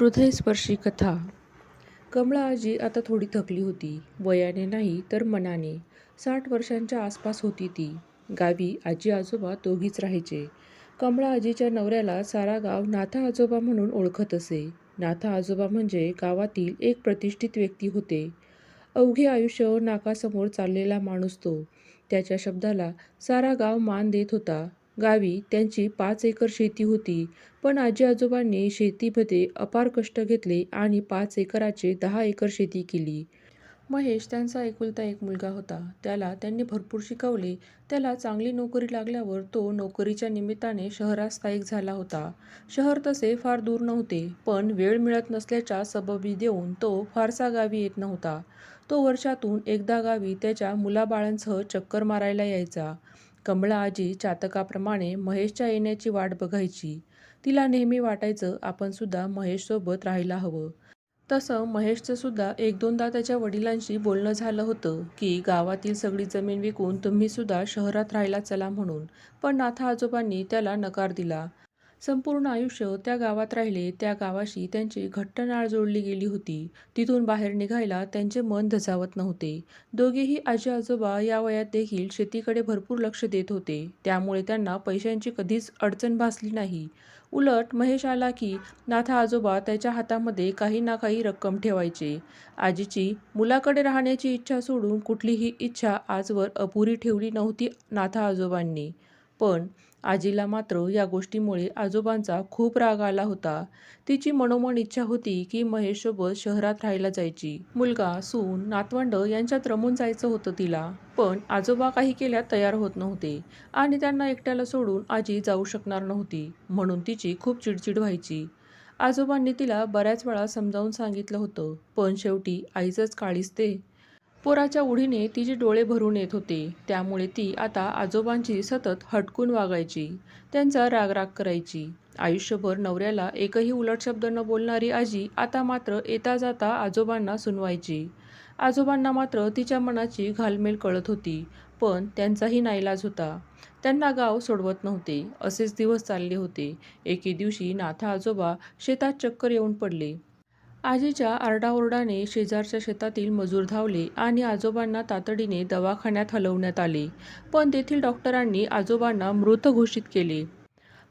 हृदयस्पर्शी कथा कमळा आजी आता थोडी थकली होती. वयाने नाही तर मनाने. साठ वर्षांच्या आसपास होती ती. गावी आजी आजोबा दोघीच राहायचे. कमळा आजीच्या नवऱ्याला सारा गाव नाथा आजोबा म्हणून ओळखत असे. नाथा आजोबा म्हणजे गावातील एक प्रतिष्ठित व्यक्ती होते. अवघे आयुष्य नाकासमोर चाललेला माणूस तो. त्याच्या शब्दाला सारा गाव मान देत होता. गावी त्यांची पाच एकर शेती होती. पण आजी आजोबांनी शेतीमध्ये अपार कष्ट घेतले आणि पाच एकराचे दहा एकर शेती केली. महेश त्यांचा एकुलता एक मुलगा होता. त्याला त्यांनी भरपूर शिकवले. त्याला चांगली नोकरी लागल्यावर तो नोकरीच्या निमित्ताने शहरात स्थायिक झाला होता. शहर तसे फार दूर नव्हते. पण वेळ मिळत नसल्याच्या सबबी देऊन तो फारसा गावी येत नव्हता. तो वर्षातून एकदा गावी त्याच्या मुलाबाळांसह चक्कर मारायला यायचा. कमळा आजी चातकाप्रमाणे महेशच्या येण्याची वाट बघायची. तिला नेहमी वाटायचं आपण सुद्धा महेशसोबत राहायला हवं. तसं महेशचं सुद्धा एक दोनदा त्याच्या वडिलांशी बोलणं झालं होतं की गावातील सगळी जमीन विकून तुम्ही सुद्धा शहरात राहायला चला म्हणून. पण नाथा आजोबांनी त्याला नकार दिला. संपूर्ण आयुष्य त्या गावात राहिले. त्या गावाशी त्यांची घट्ट नाळ जोडली गेली होती. तिथून बाहेर निघायला त्यांचे मन धजावत नव्हते. दोघेही आजी आजोबा या वयात देखील शेतीकडे भरपूर लक्ष देत होते. त्यामुळे त्यांना पैशांची कधीच अडचण भासली नाही. उलट महेश आला की नाथा आजोबा त्याच्या हातामध्ये काही ना काही रक्कम ठेवायचे. आजीची मुलाकडे राहण्याची इच्छा सोडून कुठलीही इच्छा आजवर अपुरी ठेवली नव्हती नाथा आजोबांनी. पण आजीला मात्र या गोष्टीमुळे आजोबांचा खूप राग आला होता. तिची मनोमन इच्छा होती की महेशसोबत शहरात राहायला जायची. मुलगा, सून, नातवंड यांच्यात रमून जायचं होतं तिला. पण आजोबा काही केल्यात तयार होत नव्हते आणि त्यांना एकट्याला सोडून आजी जाऊ शकणार नव्हती. म्हणून तिची खूप चिडचिड व्हायची. आजोबांनी तिला बऱ्याच वेळा समजावून सांगितलं होतं. पण शेवटी आईचंच काळीस ते. पोराच्या ओढीने तिचे डोळे भरून येत होते. त्यामुळे ती आता आजोबांची सतत हटकून वागायची. त्यांचा राग-राग करायची. आयुष्यभर नवऱ्याला एकही उलट शब्द न बोलणारी आजी आता मात्र येता जाता आजोबांना सुनवायची. आजोबांना मात्र तिच्या मनाची घालमेल कळत होती. पण त्यांचाही नाईलाज होता. त्यांना गाव सोडवत नव्हते. असेच दिवस चालले होते. एके दिवशी नाथा आजोबा शेतात चक्कर येऊन पडले. आजीच्या आरडाओरडाने शेजारच्या शेतातील मजूर धावले आणि आजोबांना तातडीने दवाखान्यात हलवण्यात आले. पण तेथील डॉक्टरांनी आजोबांना मृत घोषित केले.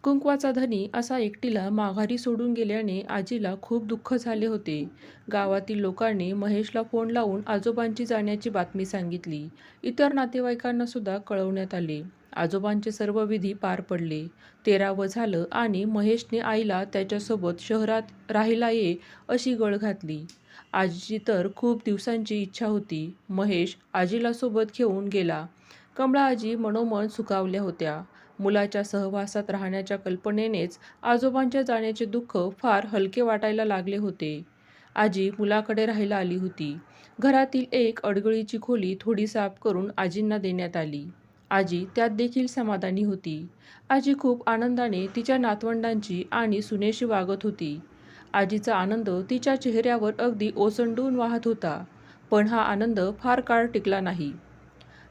कुंकवाचा धनी असा एकटीला माघारी सोडून गेल्याने आजीला खूप दुःख झाले होते. गावातील लोकांनी महेशला फोन लावून आजोबांची जाण्याची बातमी सांगितली. इतर नातेवाईकांना सुद्धा कळवण्यात आले. आजोबांचे सर्व विधी पार पडले. तेरावं झालं आणि महेशने आईला त्याच्यासोबत शहरात राहायला ये अशी गळ घातली. आजीची तर खूप दिवसांची इच्छा होती. महेश आजीला सोबत घेऊन गेला. कमळा आजी मनोमन सुखावल्या होत्या. मुलाच्या सहवासात राहण्याच्या कल्पनेनेच आजोबांच्या जाण्याचे दुःख फार हलके वाटायला लागले होते. आजी मुलाकडे राहायला आली होती. घरातील एक अडगळीची खोली थोडी साफ करून आजींना देण्यात आली. आजी त्यात देखील समाधानी होती. आजी खूप आनंदाने तिच्या नातवंडांची आणि सुनेशी वागत होती. आजीचा आनंद तिच्या चेहऱ्यावर अगदी ओसंडून वाहत होता. पण हा आनंद फार काळ टिकला नाही.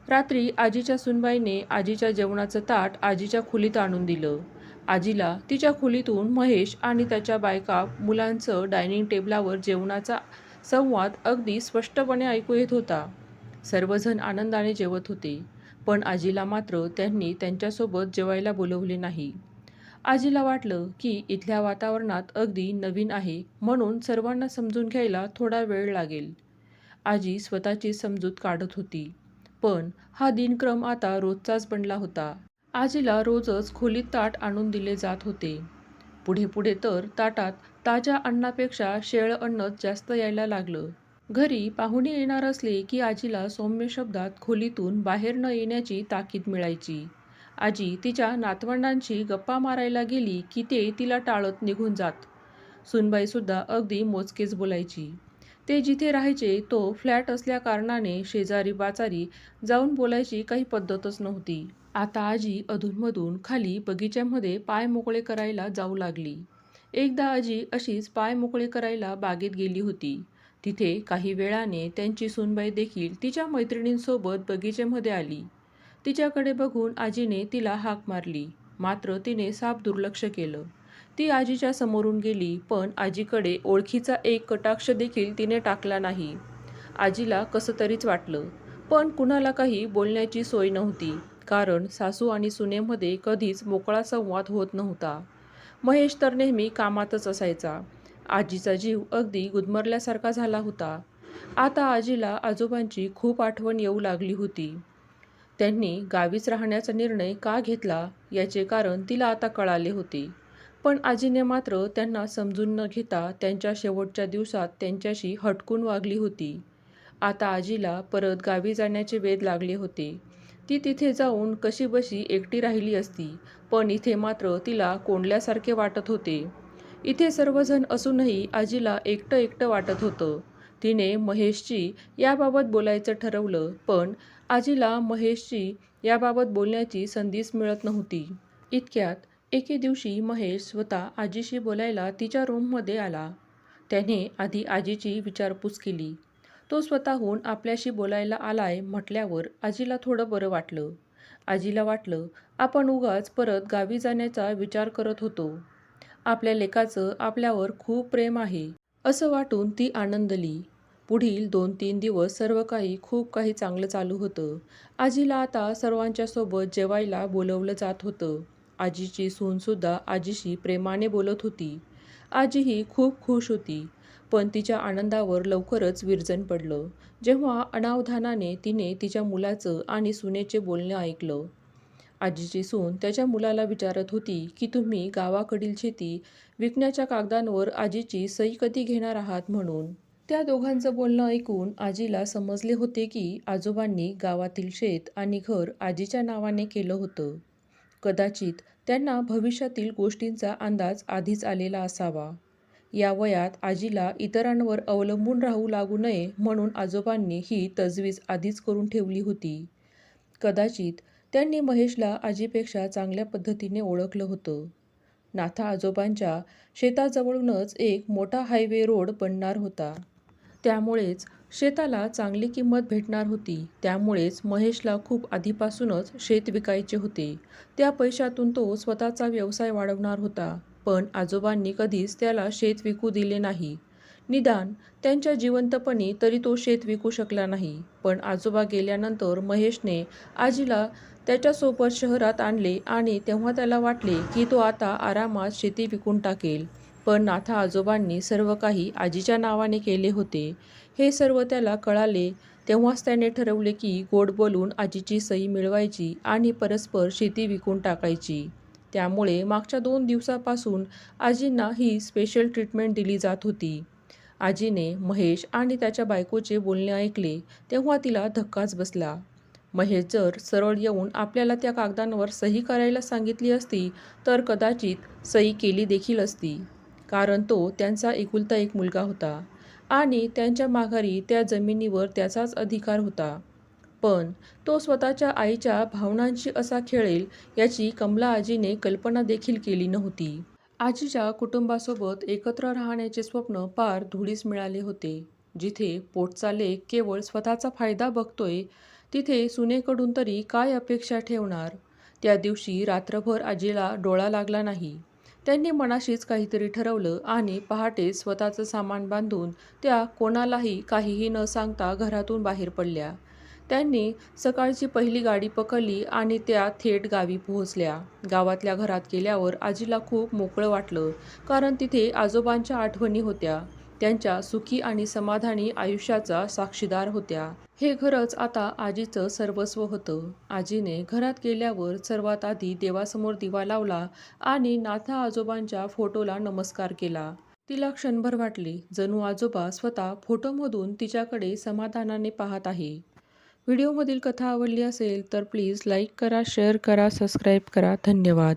रात्री आजीच्या सुनबाईने आजीच्या जेवणाचं ताट आजीच्या खोलीत आणून दिलं. आजीला तिच्या खोलीतून महेश आणि त्याच्या बायका मुलांचं डायनिंग टेबलावर जेवणाचा संवाद अगदी स्पष्टपणे ऐकू येत होता. सर्वजण आनंदाने जेवत होते. पण आजीला मात्र त्यांनी त्यांच्यासोबत जेवायला बोलवले नाही. आजीला वाटलं की इथल्या वातावरणात अगदी नवीन आहे म्हणून सर्वांना समजून घ्यायला थोडा वेळ लागेल. आजी स्वतःची समजूत काढत होती. पण हा दिनक्रम आता रोजचाच बनला होता. आजीला रोजच खोलीत ताट आणून दिले जात होते. पुढे पुढे तर ताटात ताज्या अन्नापेक्षा शेळं अन्नच जास्त यायला लागलं. घरी पाहुणे येणार असले की आजीला सौम्य शब्दात खोलीतून बाहेर न येण्याची ताकीद मिळायची. आजी तिच्या नातवंडांशी गप्पा मारायला गेली की ते तिला टाळत निघून जात. सुनबाईसुद्धा अगदी मोजकेच बोलायची. ते जिथे राहायचे तो फ्लॅट असल्याकारणाने शेजारी बाजारी जाऊन बोलायची काही पद्धतच नव्हती. आता आजी अधूनमधून खाली बगीच्यामध्ये पाय मोकळे करायला जाऊ लागली. एकदा आजी अशीच पाय मोकळे करायला बागेत गेली होती. तिथे काही वेळाने त्यांची सुनबाई देखील तिच्या मैत्रिणींसोबत बगीचेमध्ये आली. तिच्याकडे बघून आजीने तिला हाक मारली. मात्र तिने साफ दुर्लक्ष केलं. ती आजीच्या समोरून गेली पण आजीकडे ओळखीचा एक कटाक्ष देखील तिने टाकला नाही. आजीला कसं तरीच वाटलं पण कुणाला काही बोलण्याची सोय नव्हती कारण सासू आणि सुनेमध्ये कधीच मोकळा संवाद होत नव्हता. महेश तर नेहमी कामातच असायचा. आजीचा जीव अगदी गुदमरल्यासारखा झाला होता. आता आजीला आजोबांची खूप आठवण येऊ लागली होती. त्यांनी गावीच राहण्याचा निर्णय का घेतला याचे कारण तिला आता कळाले होते. पण आजीने मात्र त्यांना समजून न घेता त्यांच्या शेवटच्या दिवसात त्यांच्याशी हटकून वागली होती. आता आजीला परत गावी जाण्याचे वेध लागले होते. ती तिथे जाऊन कशीबशी एकटी राहिली असती पण इथे मात्र तिला कोंडल्यासारखे वाटत होते. इथे सर्वजण असूनही आजीला एकटं एकटं वाटत होतं. तिने महेशची याबाबत बोलायचं ठरवलं पण आजीला महेशची याबाबत बोलण्याची संधीच मिळत नव्हती. इतक्यात एके दिवशी महेश स्वतः आजीशी बोलायला तिच्या रूममध्ये आला. त्याने आधी आजीची विचारपूस केली. तो स्वतःहून आपल्याशी बोलायला आलाय म्हटल्यावर आजीला थोडं बरं वाटलं. आजीला वाटलं आपण उगाच परत गावी जाण्याचा विचार करत होतो. आपल्या लेकाचं आपल्यावर खूप प्रेम आहे. असं वाटून ती आनंदली. पुढील दोन तीन दिवस सर्व काही खूप काही चांगलं चालू होतं. आजीला आता सर्वांच्या सोबत जेवायला बोलवलं जात होतं. आजीची सूनसुद्धा आजीशी प्रेमाने बोलत होती. आजीही खूप खुश होती पण तिच्या आनंदावर लवकरच विरजन पडलं. जेव्हा अनावधानाने तिने तिच्या मुलाचं आणि सुनेचे बोलणे ऐकलं आजीची सून त्याच्या मुलाला विचारत होती की तुम्ही गावाकडील शेती विकण्याच्या कागदांवर आजीची सही कधी घेणार आहात म्हणून? त्या दोघांचं बोलणं ऐकून आजीला समजले होते की आजोबांनी गावातील शेत आणि घर आजीच्या नावाने केलं होतं. कदाचित त्यांना भविष्यातील गोष्टींचा अंदाज आधीच आलेला असावा. या वयात आजीला इतरांवर अवलंबून राहू लागू नये म्हणून आजोबांनी ही तजवीज आधीच करून ठेवली होती. कदाचित त्यांनी महेशला आजीपेक्षा चांगल्या पद्धतीने ओळखलं होतं. नाथा आजोबांच्या शेताजवळूनच एक मोठा हायवे रोड बनणार होता. त्यामुळेच शेताला चांगली किंमत भेटणार होती. त्यामुळेच महेशला खूप आधीपासूनच शेत विकायचे होते. त्या पैशातून तो स्वतःचा व्यवसाय वाढवणार होता पण आजोबांनी कधीच त्याला शेत विकू दिले नाही. निदान त्यांच्या जिवंतपणी तरी तो शेत विकू शकला नाही पण आजोबा गेल्यानंतर महेशने आजीला त्याच्यासोबत शहरात आणले आणि तेव्हा त्याला वाटले की तो आता आरामात शेती विकून टाकेल. पण नाथा आजोबांनी सर्व काही आजीच्या नावाने केले होते. हे सर्व त्याला कळाले. तेव्हाच त्याने ठरवले की गोड बोलून आजीची सही मिळवायची आणि परस्पर शेती विकून टाकायची. त्यामुळे मागच्या दोन दिवसापासून आजींना ही स्पेशल ट्रीटमेंट दिली जात होती. आजीने महेश आणि त्याच्या बायकोचे बोलणे ऐकले तेव्हा तिला धक्काच बसला. महेश जर सरळ येऊन आपल्याला त्या कागदांवर सही करायला सांगितली असती तर कदाचित सही केली देखील असती. कारण तो त्यांचा एकुलता एक मुलगा होता आणि त्यांच्या माघारी त्या जमिनीवर त्याचाच अधिकार होता. पण तो स्वतःच्या आईच्या भावनांशी असा खेळेल याची कमला आजीने कल्पना देखील केली नव्हती. आजीच्या कुटुंबासोबत एकत्र राहण्याचे स्वप्न पार धुळीस मिळाले होते. जिथे पोटचा लेख केवळ स्वतःचा फायदा बघतोय तिथे सुनेकडून तरी काय अपेक्षा ठेवणार? त्या दिवशी रात्रभर आजीला डोळा लागला नाही. त्यांनी मनाशीच काहीतरी ठरवलं आणि पहाटे स्वतःचं सामान बांधून त्या कोणालाही काहीही न सांगता घरातून बाहेर पडल्या. त्यांनी सकाळची पहिली गाडी पकडली आणि त्या थेट गावी पोहोचल्या. गावातल्या घरात गेल्यावर आजीला खूप मोकळं वाटलं कारण तिथे आजोबांच्या आठवणी होत्या. त्यांच्या सुखी आणि समाधानी आयुष्याचा साक्षीदार होत्या. हे घरच आता आजीचं सर्वस्व होतं. आजीने घरात गेल्यावर सर्वात आधी देवासमोर दिवा लावला आणि नाथा आजोबांच्या फोटोला नमस्कार केला. तिला क्षणभर वाटले जणू आजोबा स्वतः फोटोमधून तिच्याकडे समाधानाने पाहत आहे. व्हिडिओमधील कथा आवडली असेल तर प्लीज लाईक करा शेअर करा सबस्क्राईब करा. धन्यवाद.